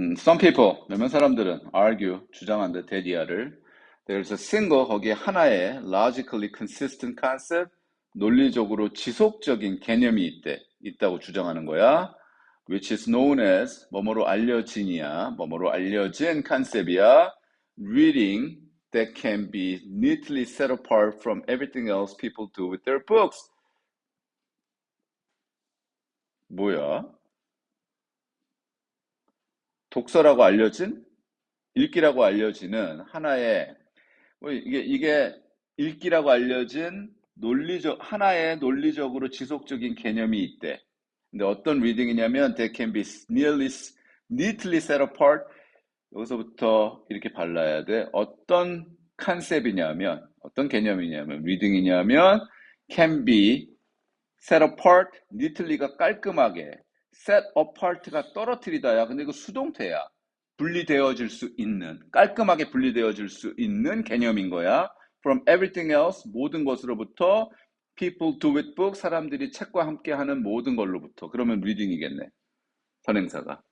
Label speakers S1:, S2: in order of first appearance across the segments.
S1: 음, some people, 몇몇 사람들은 argue, 주장한대, 대디아를. There's a single, 거기에 하나의 logically consistent concept, 논리적으로 지속적인 개념이 있대, 있다고 주장하는 거야. which is known as, 뭐뭐로 알려진이야, 뭐뭐로 알려진 컨셉이야. reading that can be neatly set apart from everything else people do with their books. 뭐야? 독서라고 알려진 읽기라고 알려지는 하나의 뭐 이게 이게 읽기라고 알려진 논리적 하나의 논리적으로 지속적인 개념이 있대. 근데 어떤 리딩이냐면 they can be nearly neatly set apart 여기서부터 이렇게 발라야 돼. 어떤 컨셉이냐면 어떤 개념이냐면 리딩이냐면 can be set apart neatly가 깔끔하게 set apart가 떨어뜨리다야. 근데 이거 수동태야. 분리되어질 수 있는 깔끔하게 분리되어질 수 있는 개념인 거야. From everything else 모든 것으로부터 people do with book 사람들이 책과 함께 하는 모든 걸로부터 그러면 리딩이겠네. 선행사가.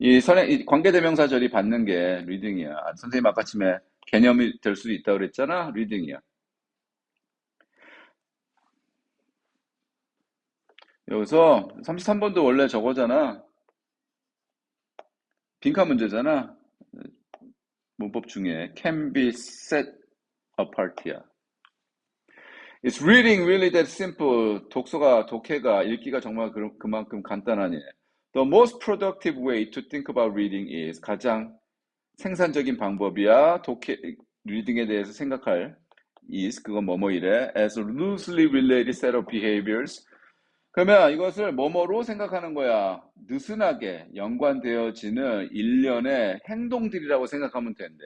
S1: 이 선행 이 관계대명사절이 받는 게 리딩이야. 선생님 아까쯤에 개념이 될 수도 있다고 그랬잖아. 리딩이야. 여기서 33번도 원래 저거잖아. 빈칸 문제잖아. 문법 중에 can be set apart야. It's reading really that simple. 독서가, 독해가, 읽기가 정말 그, 그만큼 간단하니. The most productive way to think about reading is 가장 생산적인 방법이야. 독해, 리딩에 대해서 생각할 is 그건 뭐뭐 이래. As a loosely related set of behaviors. 그러면 이것을 뭐뭐로 생각하는 거야. 느슨하게 연관되어지는 일련의 행동들이라고 생각하면 된대.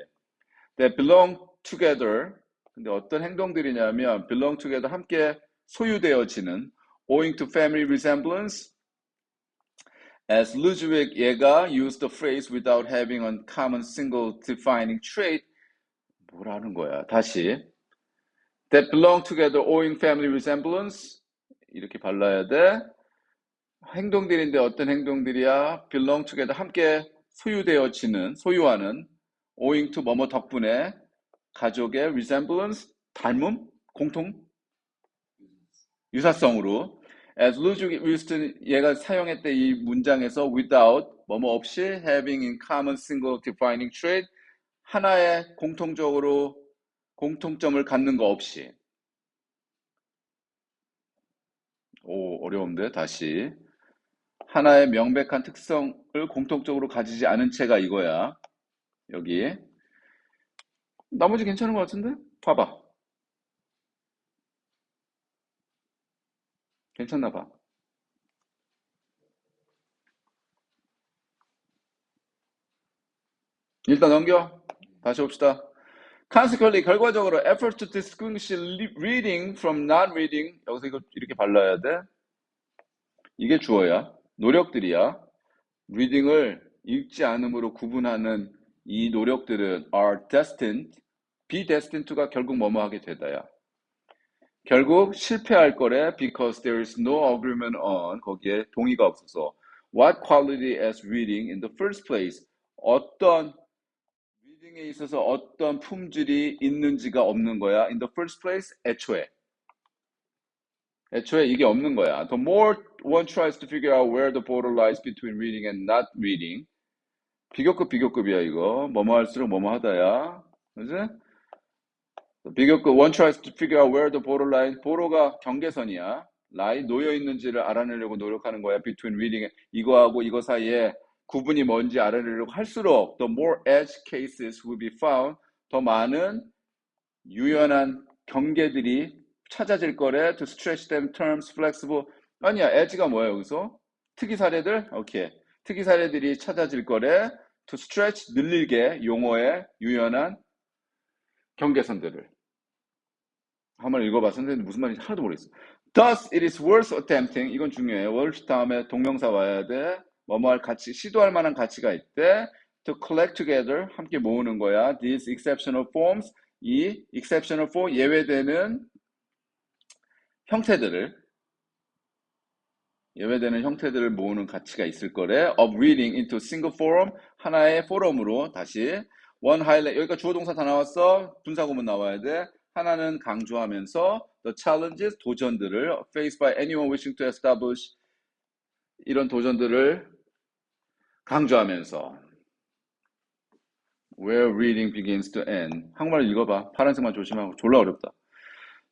S1: That belong together. 근데 어떤 행동들이냐면 belong together 함께 소유되어지는 owing to family resemblance. As Ludwig 얘가 used the phrase without having a common single defining trait. 뭐라는 거야. 다시. That belong together owing family resemblance. 이렇게 발라야 돼. 행동들인데 어떤 행동들이야? belong together 함께 소유되어지는, 소유하는 owing to 뭐뭐 덕분에 가족의 resemblance, 닮음, 공통, 유사성으로 as Ludwig Winston 얘가 사용했던 이 문장에서 without 뭐뭐 없이 having in common single defining trait 하나의 공통적으로 공통점을 갖는 거 없이 오, 어려운데 다시. 하나의 명백한 특성을 공통적으로 가지지 않은 채가 이거야. 여기. 나머지 괜찮은 것 같은데? 봐봐. 괜찮나 봐. 일단 넘겨. 다시 봅시다. Consequently, 결과적으로 effort to distinguish reading from not reading 여기서 이거 이렇게 발라야 돼. 이게 주어야. 노력들이야. reading을 읽지 않음으로 구분하는 이 노력들은 are destined, be destined to가 결국 뭐뭐 하게 되다야. 결국 실패할 거래 because there is no agreement on 거기에 동의가 없어서 what quality as reading in the first place 어떤 리딩에 있어서 어떤 품질이 있는지가 없는 거야 in the first place 애초에 애초에 이게 없는 거야 the more one tries to figure out where the border lies between reading and not reading 비교급 비교급이야 이거 뭐뭐 할수록 뭐뭐 하다야 그지? 비교급 one tries to figure out where the border lies 보로가 경계선이야 lie 놓여 있는지를 알아내려고 노력하는 거야 between reading 이거하고 이거 사이에 구분이 뭔지 알아내려고 할수록 the more edge cases will be found 더 많은 유연한 경계들이 찾아질 거래. To stretch them terms flexible. 아니야 edge가 뭐야 여기서? 특이 사례들? 오케이. 특이 사례들이 찾아질 거래. To stretch 늘리게 용어의 유연한 경계선들을. 한번 읽어봐 선생님 무슨 말인지 하나도 모르겠어. Thus it is worth attempting. 이건 중요해. worth 다음에 동명사 와야 돼 뭐뭐 할 가치 시도할 만한 가치가 있대 to collect together 함께 모으는 거야 these exceptional forms 이 exceptional form 예외되는 형태들을 예외되는 형태들을 모으는 가치가 있을 거래. of reading into single forum 하나의 포럼으로 다시 one highlight 여기가 주어 동사 다 나왔어. 분사 구문 나와야 돼. 하나는 강조하면서 the challenges 도전들을 faced by anyone wishing to establish 이런 도전들을 강조하면서 where reading begins to end 한국말 읽어봐. 파란색만 조심하고 졸라 어렵다.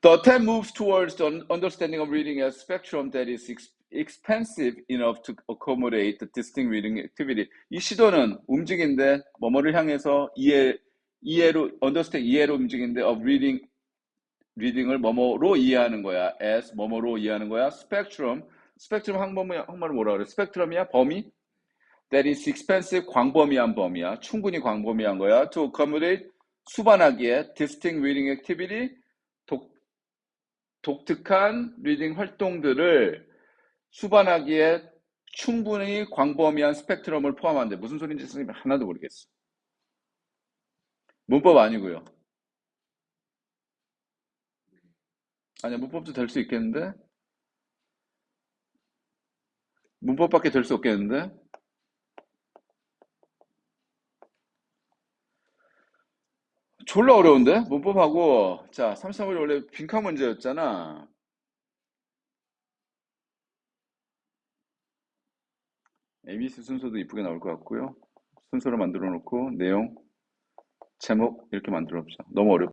S1: The attempt moves towards the understanding of reading as spectrum that is ex- expansive enough to accommodate the distinct reading activity. 이 시도는 움직인데 뭐뭐를 향해서 이해 이해로 understand 이해로 움직인데 of reading reading을 뭐뭐로 이해하는 거야. as 뭐뭐로 이해하는 거야. spectrum 스펙트럼 한번이 한말로 뭐라 그래? 스펙트럼이야? 범위? That is expensive 광범위한 범위야. 충분히 광범위한 거야. To accommodate 수반하기에 distinct reading activity 독, 독특한 리딩 활동들을 수반하기에 충분히 광범위한 스펙트럼을 포함한데 무슨 소리인지 선생님이 하나도 모르겠어. 문법 아니고요. 아니야 문법도 될 수 있겠는데 문법밖에 될 수 없겠는데 졸라 어려운데 문법하고 자 33번이 원래 빈칸 문제였잖아. ABC 순서도 이쁘게 나올 것 같고요. 순서를 만들어 놓고 내용, 제목 이렇게 만들어 봅시다. 너무 어렵.